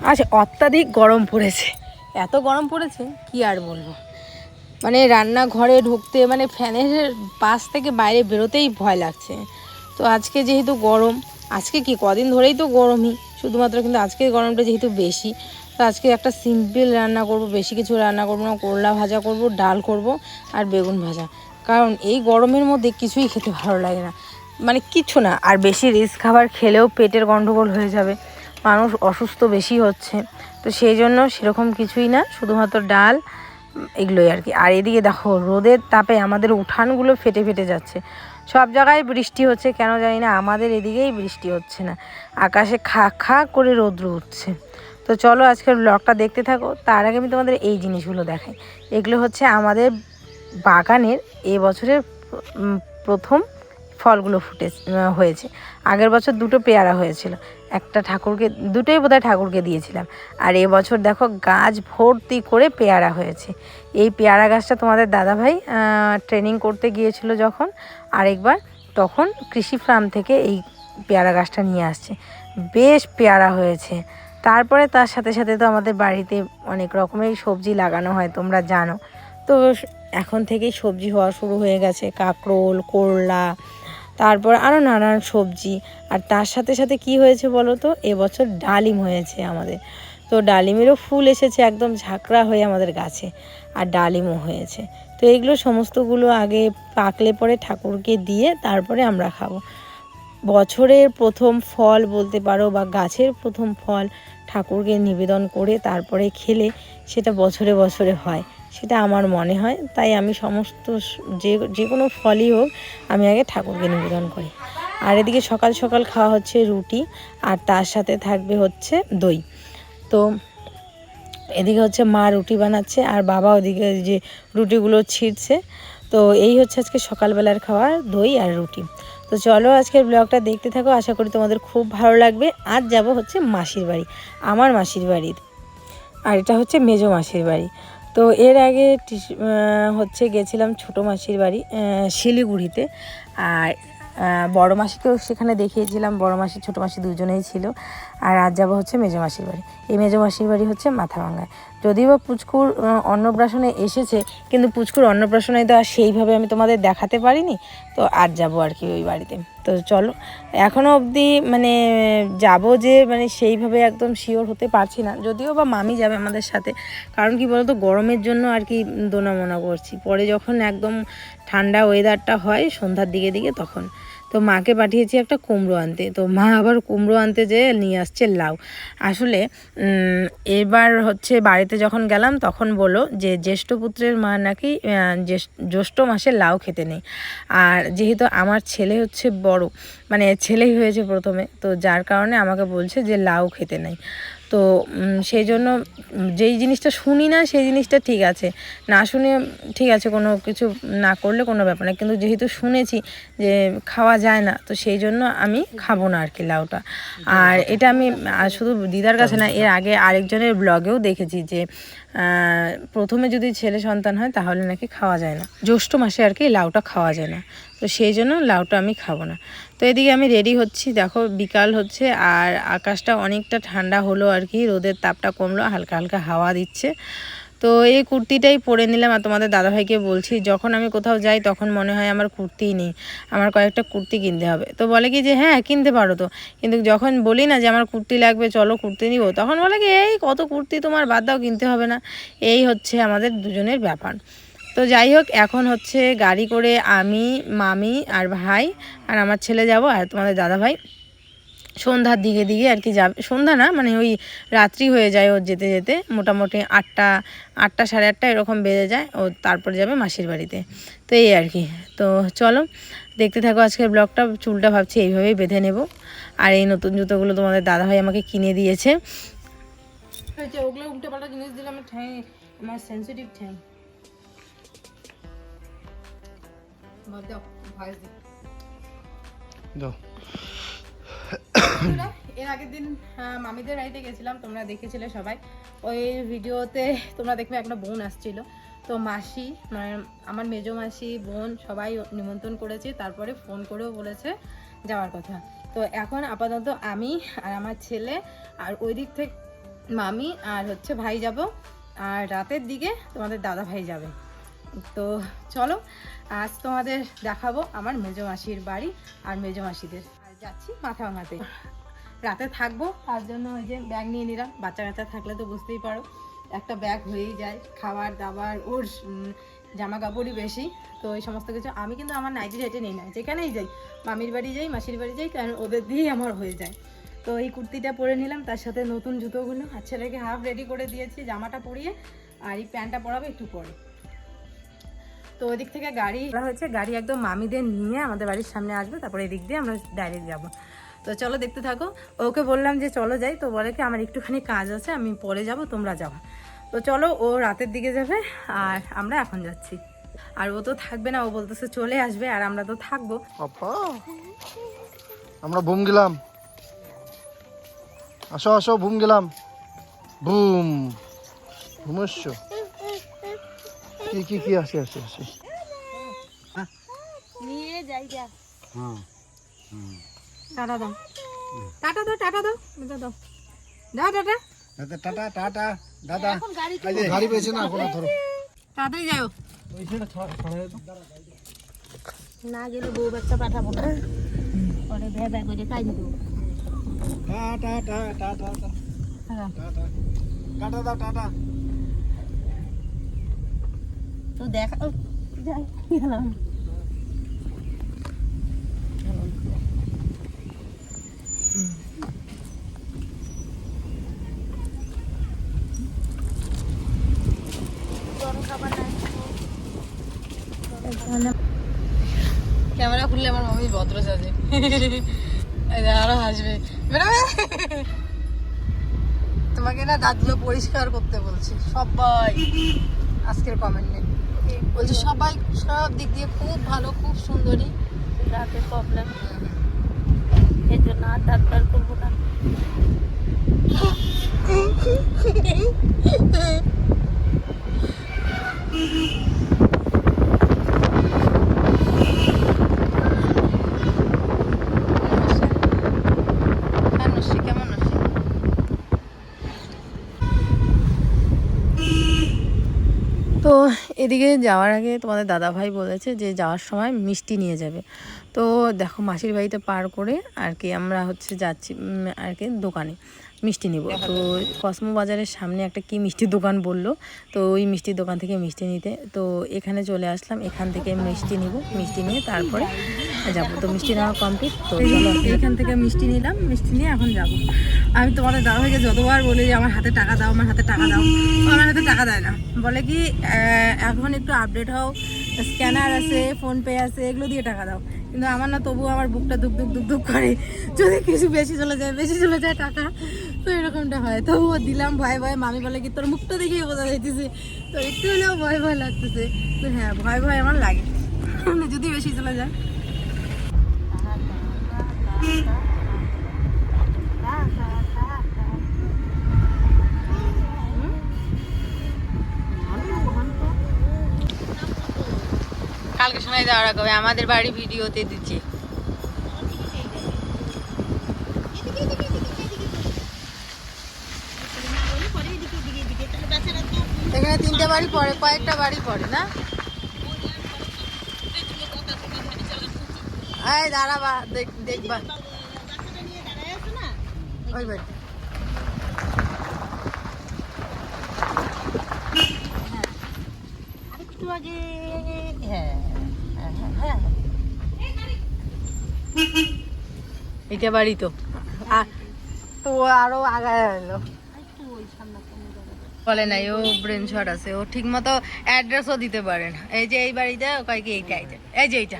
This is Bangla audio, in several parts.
আচ্ছা অত্যাধিক গরম পড়েছে। এত গরম পড়েছে, কি আর বলব? মানে রান্নাঘরে ঢুকতে মানে ফ্যানের পাশ থেকে বাইরে বেরোতেই ভয় লাগছে। তো আজকে যেহেতু গরম, আজকে কি, কদিন ধরেই তো গরমই, শুধুমাত্র কিন্তু আজকে গরমটা যেহেতু বেশি, তো আজকে একটা সিম্পল রান্না করব, বেশি কিছু রান্না করব না, করলা ভাজা করব, ডাল করব আর বেগুন ভাজা। কারণ এই গরমের মধ্যে কিছুই খেতে ভালো লাগে না। মানে কিচ্ছু না, আর বেশি রিস্ক খাবার খেলেও পেটের গন্ডগোল হয়ে যাবে। মানুষ অসুস্থ বেশি হচ্ছে। তো সেই জন্য সেরকম কিছুই না, শুধুমাত্র ডাল, এগুলোই আর কি। আর এদিকে দেখো, রোদের তাপে আমাদের উঠানগুলো ফেটে ফেটে যাচ্ছে। সব জায়গায় বৃষ্টি হচ্ছে, কেন জানি না, আমাদের এদিকেই বৃষ্টি হচ্ছে না। আকাশে খা খা করে রৌদ্র উঠছে। তো চলো আজকের ব্লগটা দেখতে থাকো। তার আগে আমি তোমাদের এই জিনিসগুলো দেখাই। এগুলো হচ্ছে আমাদের বাগানের এ বছরের প্রথম ফলগুলো ফুটে হয়েছে। আগের বছর দুটো পেয়ারা হয়েছিল। একটা ঠাকুরকে, দুটোই বোধহয় ঠাকুরকে দিয়েছিলাম। আর এবছর দেখো গাছ ভর্তি করে পেয়ারা হয়েছে। এই পেয়ারা গাছটা তোমাদের দাদাভাই ট্রেনিং করতে গিয়েছিল যখন, আরেকবার তখন কৃষি ফার্ম থেকে এই পেয়ারা গাছটা নিয়ে আসছে। বেশ পেয়ারা হয়েছে। তারপরে তার সাথে সাথে তো আমাদের বাড়িতে অনেক রকমের সবজি লাগানো হয়, তোমরা জানো। তো এখন থেকেই সবজি হওয়া শুরু হয়ে গেছে। কাঁকরোল, করলা তারপর আরও নানান সবজি। আর তার সাথে সাথে কি হয়েছে বলো তো? এবছর ডালিম হয়েছে আমাদের। তো ডালিমেরও ফুল এসেছে, একদম ঝাঁকড়া হয়ে আমাদের গাছে। আর ডালিমও হয়েছে। তো এগুলো সমস্তগুলো আগে পাকলে পরে ঠাকুরকে দিয়ে তারপরে আমরা খাব। বছরের প্রথম ফল বলতে পারো বা গাছের প্রথম ফল ঠাকুরকে নিবেদন করে তারপরে খেলে সেটা বছরে বছরে হয়। সেটা আমার মনে হয়। তাই আমি সমস্ত যে যে কোনো ফলই হোক, আমি আগে ঠাকুরকে নিবেদন করি। আর এদিকে সকাল সকাল খাওয়া হচ্ছে রুটি, আর তার সাথে থাকবে হচ্ছে দই। তো এদিকে হচ্ছে মা রুটি বানাচ্ছে, আর বাবা ওদিকে যে রুটিগুলো ছিঁড়ছে। তো এই হচ্ছে আজকে সকালবেলার খাওয়ার দই আর রুটি। তো চলো আজকের ব্লগটা দেখতে থাকো, আশা করি তোমাদের খুব ভালো লাগবে। আজ যাব হচ্ছে মাসির বাড়ি, আমার মাসির বাড়ির। আর এটা হচ্ছে মেজো মাসির বাড়ি। তো এর আগে হচ্ছে গেছিলাম ছোটো মাসির বাড়ি শিলিগুড়িতে। আর বড় মাসিকেও সেখানে দেখিয়েছিলাম। বড় মাসি, ছোটো মাসি দুজনেই ছিল। আর আজ যাব হচ্ছে মেজো মাসির বাড়ি। এই মেজো মাসির বাড়ি হচ্ছে মাথাভাঙ্গায়। যদিও বা পুচকুর অন্নপ্রাশনে এসেছে, কিন্তু পুচকুর অন্নপ্রাশনে তো আর সেইভাবে আমি তোমাদের দেখাতে পারিনি। তো আজ যাব আর কি ওই বাড়িতে। তো চলো এখনও অবধি মানে যাব যে মানে সেইভাবে একদম শিওর হতে পারছি না। যদিও বা মামি যাবে আমাদের সাথে, কারণ কি বলতো, গরমের জন্য আর কি দোনামোনা করছি। পরে যখন একদম ঠান্ডা ওয়েদারটা হয় সন্ধ্যার দিকে দিকে, তখন তো মাকে পাঠিয়েছি একটা কুমড়ো আনতে। তো মা আবার কুমড়ো আনতে যেয়ে নিয়ে আসছে লাউ। আসলে এবার হচ্ছে বাড়িতে যখন গেলাম তখন বলো যে, জ্যেষ্ঠ পুত্রের মা নাকি জ্যেষ্ঠ- মাসে লাউ খেতে নেই। আর যেহেতু আমার ছেলে হচ্ছে বড় মানে ছেলেই হয়েছে প্রথমে, তো যার কারণে আমাকে বলছে যে, লাউ খেতে নেই। তো সেই জন্য যেই জিনিসটা শুনি না, সেই জিনিসটা ঠিক আছে। না শুনে ঠিক আছে, কোনো কিছু না করলে কোনো ব্যাপার না। কিন্তু যেহেতু শুনেছি যে খাওয়া যায় না, তো সেই জন্য আমি খাব না আর কি লাউটা। আর এটা আমি শুধু দিদার কাছে না, এর আগে আরেকজনের ব্লগেও দেখেছি যে প্রথমে যদি ছেলে সন্তান হয়, তাহলে নাকি খাওয়া যায় না। জ্যৈষ্ঠ মাসে আর কি লাউটা খাওয়া যায় না। তো সেই জন্য লাউটা আমি খাব না। তো এদিকে আমি রেডি হচ্ছি। দেখো, বিকাল হচ্ছে আর আকাশটা অনেকটা ঠান্ডা হলো আর কি। রোদের তাপটা কমলো, হালকা হালকা হাওয়া দিচ্ছে। তো এই কুর্তিটাই পরে নিলাম আর তোমাদের দাদাভাইকে বলছি, যখন আমি কোথাও যাই তখন মনে হয় আমার কুর্তিই নেই, আমার কয়েকটা কুর্তি কিনতে হবে। তো বলে কি যে হ্যাঁ কিনতে পারো তো। কিন্তু যখন বলি না যে, আমার কুর্তি লাগবে, চলো কুর্তি নিব, তখন বলে কি, এই কত কুর্তি তোমার বাদ দাও, কিনতে হবে না। এই হচ্ছে আমাদের দুজনের ব্যাপার। তো যাই হোক, এখন হচ্ছে গাড়ি করে আমি, মামি আর ভাই আর আমার ছেলে যাব আর তোমাদের দাদা ভাই। সন্ধ্যার দিকে দিকে আর কি যাবে। সন্ধ্যা না মানে ওই রাত্রি হয়ে যায় ওর যেতে যেতে। মোটামুটি আটটা আটটা সাড়ে আটটা এরকম বেজে যায়, ও তারপরে যাবে মাসির বাড়িতে। তো এই আর কি। তো চলো, দেখতে থাকো আজকের ব্লগটা, চুলটা ভাবছি এইভাবেই বেঁধে নেব। আর এই নতুন জুতোগুলো তোমাদের দাদাভাই আমাকে কিনে দিয়েছে। ওগুলো উল্টে পাল্টা জিনিস দিলে আমার আমার সেন্সিটিভ দাও এর আগের দিন মামিদের বাড়িতে গেছিলাম তোমরা দেখেছিলে সবাই। ওই ভিডিওতে তোমরা দেখবে একটা বোন আসছিল। তো মাসি মানে আমার মেজো মাসি বোন সবাই নিমন্ত্রণ করেছে তারপরে ফোন করেও বলেছে যাওয়ার কথা। তো এখন আপাতত আমি আর আমার ছেলে আর ওই দিক থেকে মামি আর হচ্ছে ভাই যাব। আর রাতের দিকে তোমাদের দাদা ভাই যাবে। তো চলো, আজ তোমাদের দেখাবো আমার মেজো মাসির বাড়ি আর মেজো মাসিদের। আর যাচ্ছি মাথা ভাঙাতে। রাতে থাকব, তার জন্য ওই যে ব্যাগ নিয়ে নিলাম। বাচ্চা কাচ্চা থাকলে তো বুঝতেই পারো, একটা ব্যাগ হয়েই যায়, খাবার দাবার, ওর জামা কাপড়ই বেশি। তো এই সমস্ত কিছু আমি কিন্তু আমার নাইটি টাইটি নিই না, যেখানেই যাই, মামির বাড়ি যাই, মাসির বাড়ি যাই, কারণ ওদের দিয়েই আমার হয়ে যায়। তো এই কুর্তিটা পরে নিলাম, তার সাথে নতুন জুতোগুলো। আর ছেলেকে হাফ রেডি করে দিয়েছি, জামাটা পরিয়ে, আর এই প্যান্টটা পরাবে একটু পরে। তো ওদিক থেকে গাড়ি হয়েছে গাড়ি একদম মামিদের নিয়ে আমাদের বাড়ির সামনে আসবে তারপরে এদিক দিয়ে আমরা ডাইরেক্ট যাব। তো চলো দেখতে থাকো। ওকে বললাম যে চলো যাই তো বলে কি আমার একটুখানি কাজ আছে আমি পরে যাব তোমরা যাও। তো চলো ও রাতের দিকে যাবে আর আমরা এখন যাচ্ছি। আর ও তো থাকবে না ও বলতেছে চলে আসবে আর আমরা তো থাকব। আমরা বুম গেলাম। আসো আসো বুম গেলাম। বুম বুমস্য কি কি কি আসে আসে আসে। নিয়ে যাই যা। হ্যাঁ টাটা দাও। টাটা দাও টাটা দাও। এটা দাও। দাও টাটা টাটা টাটা দাদা। গাড়ি পেয়েছে না কোনো ধরো। তাড়াতাড়ি যাও। না গেলে বউ বাচ্চা পাঠাবো না। পরে ভেদা করে খাই দিব। টাটা টাটা টাটা হ্যাঁ। টাটা টাটা দাও টাটা। তো দেখা যাই, গেলাম। ক্যামেরা খুললে আমার মামি ভদ্র সাজে আরও হাসবে। তোমাকে না দাঁতগুলো পরিষ্কার করতে বলছি। সবাই আজকের কমেন্টে বলছি সবাই সব দিক দিয়ে খুব ভালো খুব সুন্দরী। রাতে প্রবলেম এর জন্য আর ডাক্তার করব না। হ্যাঁ নসি কেমন নসি তো এদিকে যাওয়ার আগে তোমাদের দাদা ভাই বলেছে যে যাওয়ার সময় মিষ্টি নিয়ে যাবে। তো দেখো মাসির বাড়িতে পার করে আর কি আমরা হচ্ছে যাচ্ছি আর কি দোকানে। মিষ্টি নিব। তো কসমো বাজারের সামনে একটা কি মিষ্টির দোকান বলল। তো ওই মিষ্টির দোকান থেকে মিষ্টি নিতে। তো এখানে চলে আসলাম এখান থেকে মিষ্টি নিব। মিষ্টি নিয়ে তারপরে যাব। তো মিষ্টি নেওয়া কমপ্লিট তো এখান থেকে মিষ্টি নিলাম মিষ্টি নিয়ে এখন যাব। আমি তোমাদের দাদা ভাইকে যতবার বলি যে আমার হাতে টাকা দাও আমার হাতে টাকা দাও। আমার হাতে টাকা দেয় না। বলে কি এখন একটু আপডেট হও। স্ক্যানার আছে ফোনপে আছে এগুলো দিয়ে টাকা দাও। কিন্তু আমার না তবুও আমার বুকটা দুক দুক দুক দুক করে। যদি কিছু বেশি চলে যায় বেশি চলে যায় টাকা। তো এরকমটা হয়। তবুও দিলাম, ভয় ভয় মামি বলে কি, তোর মুখটা দেখেই বোঝা যাইতেছে। তো একটু হলেও ভয় ভয় লাগতেছে। তো হ্যাঁ ভয় ভয় আমার লাগে। যদি বেশি চলে যায়। কালকে শোনাই দেওয়ার কবে আমাদের বাড়ি ভিডিওতে দিচ্ছে। এখানে তিনটে বাড়ি পড়ে, কয়েকটা বাড়ি পড়ে, না? এই দাঁড়াবা দেখ দেখবা আগে। হ্যাঁ হ্যাঁ হ্যাঁ হ্যাঁ। এটা বাড়ি তো। তো আরও আগায় এলো একটু ওই সামনে কমে যাবে বলে নাই, ও ব্রেন শট আছে, ও ঠিক মতো অ্যাড্রেসও দিতে পারে না। এই যে এই বাড়িতে কয় কি এইটা এইটা, এই যে এইটা।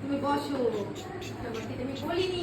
তুমি বসো। বলিনি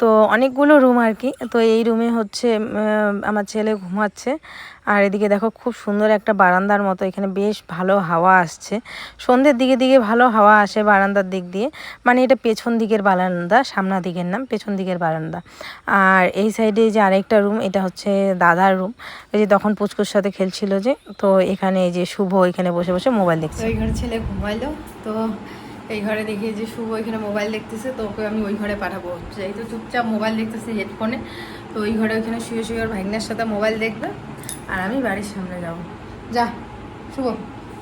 তো অনেকগুলো রুম আর কি তো এই রুমে হচ্ছে আমার ছেলে ঘুমাচ্ছে। আর এদিকে দেখো খুব সুন্দর একটা বারান্দার মতো, এখানে বেশ ভালো হাওয়া আসছে। সন্ধ্যের দিকে দিকে ভালো হাওয়া আসে বারান্দার দিক দিয়ে। মানে এটা পেছন দিকের বারান্দা সামনা দিকের নাম পেছন দিকের বারান্দা। আর এই সাইডে যে আরেকটা রুম এটা হচ্ছে দাদার রুম ওই যে তখন পুচকুর সাথে খেলছিল যে, তো এখানে এই যে শুভ এখানে বসে বসে মোবাইল দেখছে। ছেলে ঘুমাইলো। তো এই ঘরে দেখি যে শুভ এখানে মোবাইল দেখতেছে, তো ওকে আমি ওই ঘরে পাঠাবো। যেহেতু চুপচাপ মোবাইল দেখতেছে হেডফোনে তো ওই ঘরে ওইখানে শুয়ে শুয়ে ওর ভাগ্নের সাথে মোবাইল দেখবে, আর আমি বাড়ির সামনে যাব। যা, শুভ,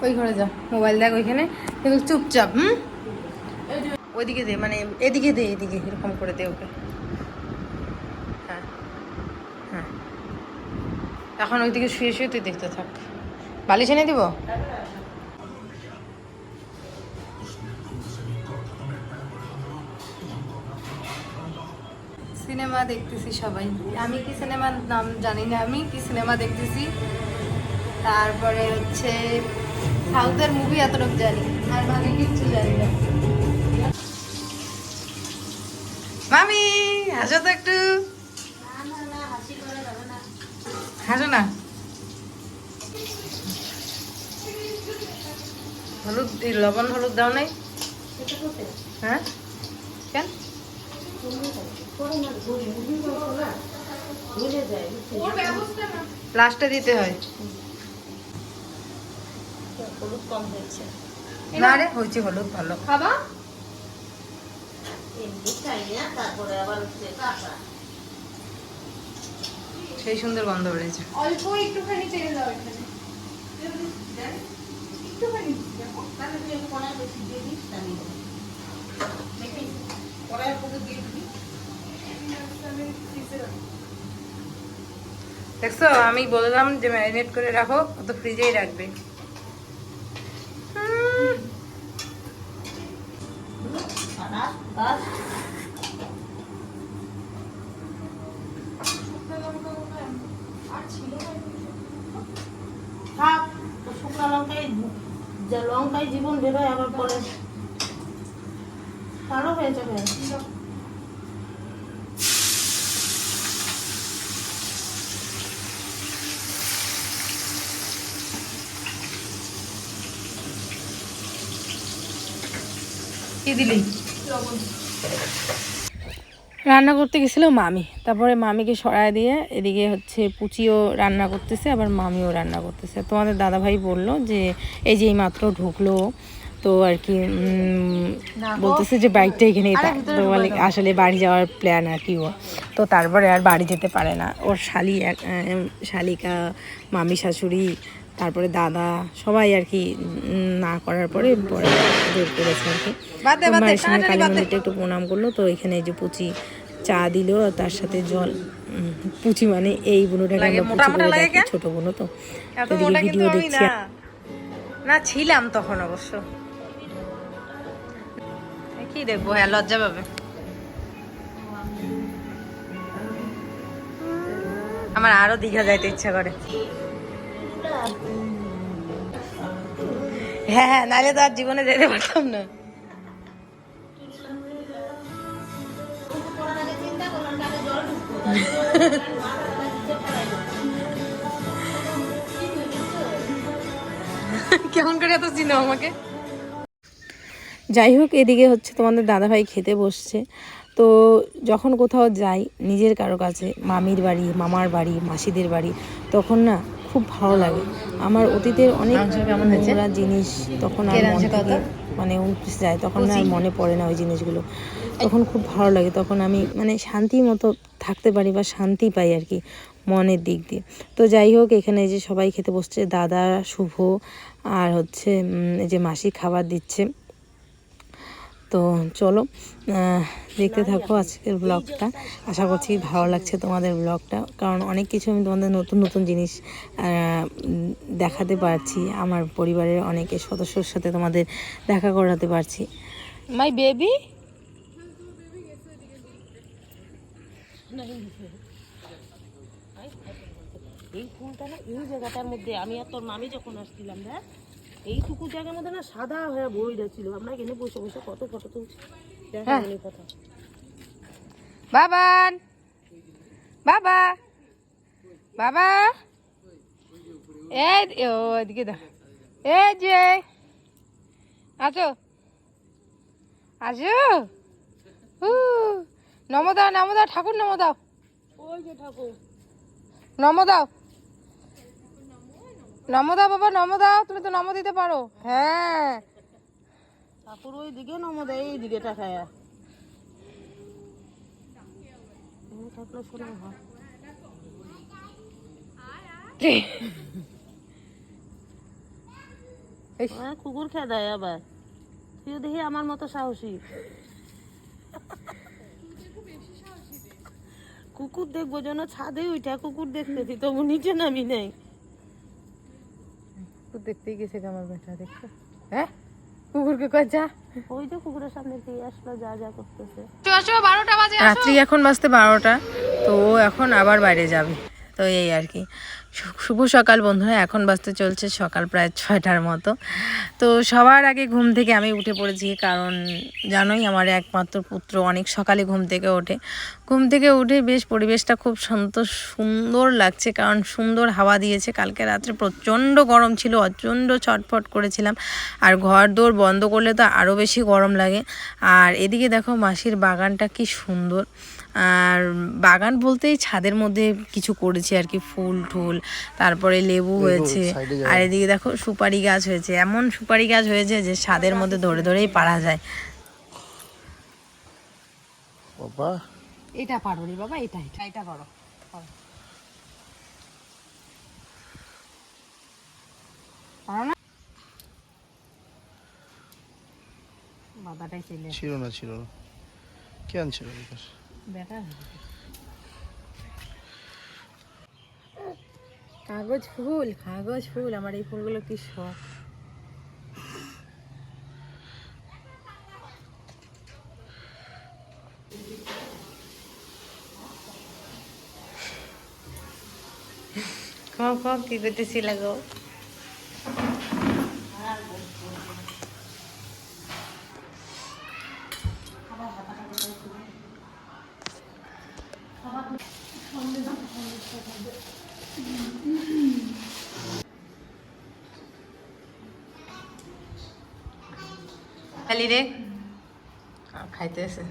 ওই ঘরে যা মোবাইল দেখ ওইখানে, কিন্তু চুপচাপ, হুম? ওইদিকে দে মানে এদিকে দে, এদিকে, এরকম করে দে ওকে। হ্যাঁ হ্যাঁ। এখন ওইদিকে শুয়ে শুয়ে তুই দেখতে থাক। বালিশ এনে দিব? সিনেমা দেখতেছি সবাই। আমি কি সিনেমার নাম জানি না আমি কি সিনেমা দেখতেছি? তারপরে হচ্ছে সাউথের মুভি এতটুকু জানি আর বাকি কিচ্ছু জানি না। মামি হাসো তো একটু। হাসো না। হলুদ লবণ হলুদ দাও নাই। হ্যাঁ? কেন? লাস্টে দিতে হয়। হলুদ কম হয়েছে না রে হয়েছে হলুদ ভালো। খাবা? এমনি খাই না তারপরে আবার হচ্ছে কাঁচা সেই সুন্দর গন্ধ বেড়েছে। অল্প একটুখানি তেল দাও এখানে। একটুখানি দেখো তাহলে তুই কড়াই বেশি দিয়ে দিস তাহলে দেখি কড়াইয়ের দিয়ে দিবি। দেখছ, আমি বললাম যে ম্যারিনেট করে রাখো তো ফ্রিজেই রাখবে। লঙ্কায় জীবন বেরোয় আবার পরে। ভালো হয়েছে। কি দিলি রান্না করতে গেছিল মামি। তারপরে মামিকে সরায় দিয়ে এদিকে হচ্ছে পুচিও রান্না করতেছে আবার মামিও রান্না করতেছে। তোমাদের দাদাভাই বলল যে এই যে এই মাত্র ঢুকলো। তো আর কি বলতেছে যে বাইকটা এখানেই বলে আসলে বাড়ি যাওয়ার প্ল্যান আর কি ও তো তারপরে আর বাড়ি যেতে পারে না। ওর শালি এক শালিকা মামি শাশুড়ি তারপরে দাদা সবাই আর কি না করার পরে পরে বের করেছে আর কি। মায়ের সঙ্গে কালী মন্দিরটা একটু প্রণাম করল তো এখানে যে পুচি চা দিল তার সাথে জল পুচি মানে এই বুনোটাকে আমরা পুচি বলে ডাকি ছোট বুনো তো। তো এদিকে ভিডিও দেখছি। না ছিলাম তখন অবশ্য। কি দেখব হ্যাঁ লজ্জা পাবে। আমার আরও দীঘা যাইতে ইচ্ছা করে। হ্যাঁ হ্যাঁ নাহলে তো আর জীবনে যেতে পারতাম না। কেমন করে এত চিনো আমাকে? যাই হোক এদিকে হচ্ছে তোমাদের দাদাভাই খেতে বসছে। তো যখন কোথাও যাই, নিজের কারও কাছে, মামির বাড়ি, মামার বাড়ি, মাসিদের বাড়ি, তখন না খুব ভালো লাগে। আমার অতীতের অনেক নোংরা জিনিস তখন আর মন থেকে মানে উঠে যায় তখন আর মনে পড়ে না ওই জিনিসগুলো। তখন খুব ভালো লাগে তখন আমি মানে শান্তি মতো থাকতে পারি বা শান্তি পাই আর কি মনের দিক দিয়ে। তো যাই হোক এখানে এই যে সবাই খেতে বসছে দাদা শুভ আর হচ্ছে এই যে মাসি খাবার দিচ্ছে। তো চলো দেখতে থাকো আজকের ব্লগটা আশা করছি ভালো লাগছে তোমাদের ব্লগটা কারণ অনেক কিছু আমি তোমাদের নতুন নতুন জিনিস দেখাতে পারছি। আমার পরিবারের অনেকের সদস্যর সাথে তোমাদের দেখা করাতে পারছি। মাই বেবি এই ফুলটা না এই জায়গাটার মধ্যে, আমি আর তোর মামি যখন আসছিলাম, দেখ। এইটুকু জায়গার মধ্যে না সাদা হয়ে বই ছিল। আমরা এখানে বসে বসে কত ফটো তুলছি। দেখা হ্যাঁ। কথা। বাবান! বাবা! বাবা! এই ও এদিকে দা এই যে আছো আসো। উ, নম দাও নম দাও ঠাকুর নম দাও। ওই যে ঠাকুর। নম দাও। নম দাও বাবা নম দাও তুমি তো নম দিতে পারো। হ্যাঁ। ঠাকুর ওই দিকে নমদা এই দিকে থাকলে হয় হ্যাঁ, কুকুর খেয়ে দেয় আবার। তুইও দেখি আমার মতো সাহসী। কুকুর দেখব যেন ছাদে উঠা কুকুর দেখতেছি তবু নিচে নামি নেই। তো দেখতেই গেছে আমার বেটা দেখছ হ্যাঁ? কুকুরকে কয় যা। ওই তো কুকুরের সামনে দিয়ে আসলো যা যা করতেছে। রাত্রি এখন বাজতে বারোটা তো ও এখন আবার বাইরে যাবে। তো এই আর কি। শুভ সকাল বন্ধুরা, এখন বাজতে চলছে সকাল প্রায় ছয়টার মতো। তো সবার আগে ঘুম থেকে আমি উঠে পড়েছি কারণ জানোই আমার একমাত্র পুত্র অনেক সকালে ঘুম থেকে ওঠে। ঘুম থেকে উঠে বেশ পরিবেশটা খুব শান্ত সুন্দর লাগছে কারণ সুন্দর হাওয়া দিয়েছে। কালকে রাত্রে প্রচণ্ড গরম ছিল প্রচণ্ড ছটফট করেছিলাম। আর ঘর দৌড় বন্ধ করলে তো আরও বেশি গরম লাগে। আর এদিকে দেখো মাসির বাগানটা কি সুন্দর। আর বাগান বলতেই ছাদের মধ্যে কিছু করেছি আর কি ফুল টুল তারপরে লেবু হয়েছে। আর এদিকে দেখো সুপারি গাছ হয়েছে। এমন সুপারি গাছ হয়েছে যে ছাদের মধ্যে ধরে ধরেই পারা যায়। বাবা। এটা পারো রে বাবা এটা এটা এটা পারো। ছিল না ছিল না। কে আনছিল বিকাশ কাগজ ফুল কাগজ ফুল আমার এই ফুলগুলো কি শখ? খাও খাও কি করতেছি লাগো খালি রে খাইতেছে